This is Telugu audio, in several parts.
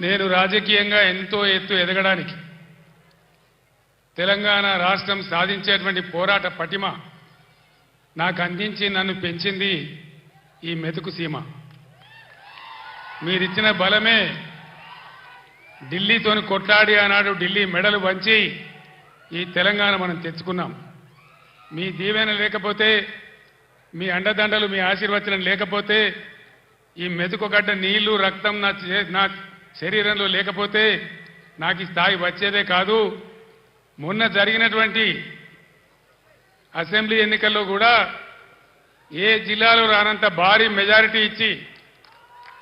నేను రాజకీయంగా ఎంతో ఎత్తు ఎదగడానికి తెలంగాణ రాష్ట్రం సాధించేటువంటి పోరాట పటిమ నాకు అందించి నన్ను పెంచింది ఈ మెతుకు సీమ. మీరిచ్చిన బలమే ఢిల్లీతోని కొట్లాడి ఆనాడు ఢిల్లీ మెడలు వంచి ఈ తెలంగాణ మనం తెచ్చుకున్నాం. మీ దీవెన లేకపోతే మీ అండదండలు మీ ఆశీర్వచనం లేకపోతే ఈ మెతుకుగడ్డ నీళ్ళు రక్తం నా చే- నా శరీరంలో లేకపోతే నాకు ఈ స్థాయి వచ్చేదే కాదు. మొన్న జరిగినటువంటి అసెంబ్లీ ఎన్నికల్లో కూడా ఏ జిల్లాలో రానంత భారీ మెజారిటీ ఇచ్చి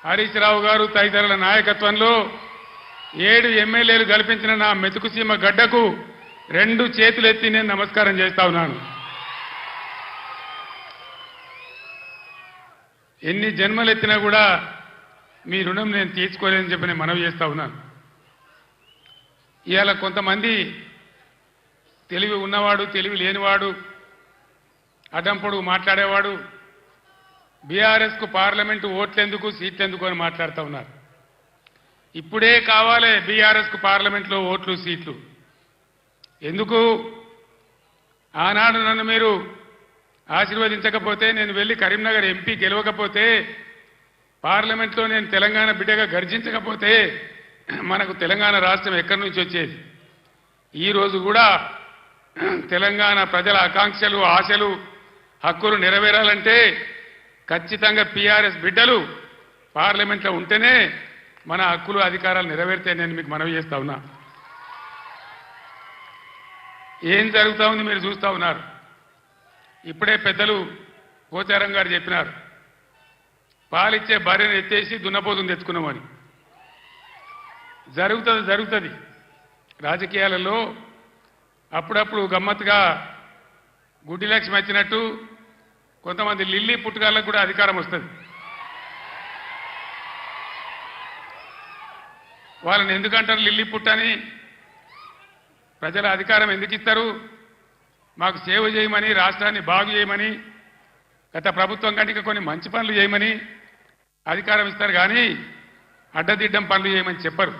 హరీష్ రావు గారు తదితరుల నాయకత్వంలో ఏడు ఎమ్మెల్యేలు కల్పించిన నా మెతుకుసీమ గడ్డకు రెండు చేతులెత్తి నేను నమస్కారం చేస్తా ఉన్నాను. ఎన్ని జన్మలు ఎత్తినా కూడా మీ రుణం నేను తీర్చుకోలేని చెప్పి నేను మనవి చేస్తా ఉన్నాను. ఇవాళ కొంతమంది తెలివి ఉన్నవాడు తెలివి లేనివాడు అడ్డంపొడు మాట్లాడేవాడు బీఆర్ఎస్కు పార్లమెంటు ఓట్లెందుకు సీట్లెందుకు అని మాట్లాడుతూ ఉన్నారు. ఇప్పుడే కావాలి బీఆర్ఎస్కు పార్లమెంట్లో ఓట్లు సీట్లు. ఎందుకు? ఆనాడు నన్ను మీరు ఆశీర్వదించకపోతే నేను వెళ్ళి కరీంనగర్ ఎంపీ గెలవకపోతే పార్లమెంట్లో నేను తెలంగాణ బిడ్డగా గర్జించకపోతే మనకు తెలంగాణ రాష్ట్రం ఎక్కడి నుంచి వచ్చేది? ఈ రోజు కూడా తెలంగాణ ప్రజల ఆకాంక్షలు ఆశలు హక్కులు నెరవేరాలంటే ఖచ్చితంగా పీఆర్ఎస్ బిడ్డలు పార్లమెంట్లో ఉంటేనే మన హక్కులు అధికారాలు నెరవేరితే నేను మీకు మనవి చేస్తా ఉన్నా. ఏం జరుగుతా ఉంది మీరు చూస్తా ఉన్నారు. ఇప్పుడే పెద్దలు పోచారం గారు చెప్పినారు. పాలిచ్చే భార్యను ఎత్తేసి దున్నపోతుని తెచ్చుకున్నామని జరుగుతుంది జరుగుతుంది. రాజకీయాలలో అప్పుడప్పుడు గమ్మత్తుగా గుడ్డి లక్ష్మి వచ్చినట్టు కొంతమంది లిల్లీ పుట్టుకాళ్ళకు కూడా అధికారం వస్తుంది. వాళ్ళని ఎందుకంటారు లిల్లీ పుట్టని ప్రజల అధికారం ఎందుకు ఇస్తారు? మాకు సేవ చేయమని రాష్ట్రాన్ని బాగు చేయమని గత ప్రభుత్వం కంటే కొన్ని మంచి పనులు చేయమని అధికారం ఇస్తారు కానీ అడ్డదిడ్డం పనులు చేయమని చెప్పరు.